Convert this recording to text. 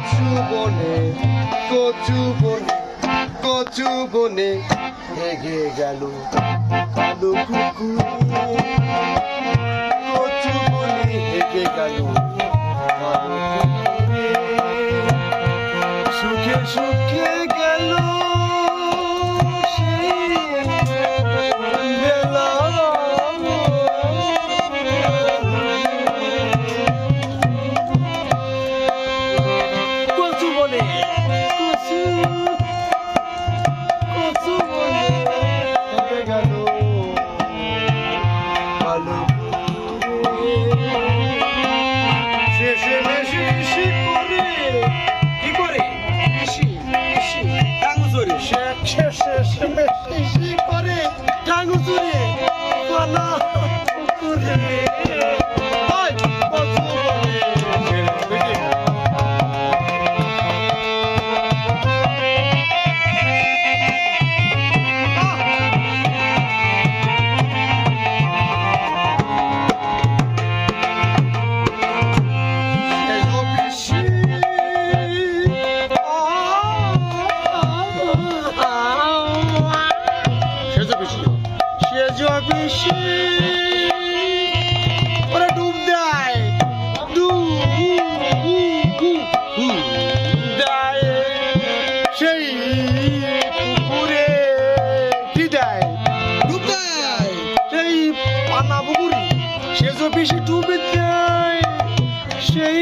কচু বনে কচু বনে কচু বনে হেগে গেল কালো কুকুর। কচু বনে হেগে গেল কালো সুখে সুখে টাঙ্গু ওরা ডুব দেয়। ডুব দেয় সেই পুকুরে কি দেয়? ডুব দেয়। সেই পানা পুকুরি সে বেশি ডুবে দেয়। সেই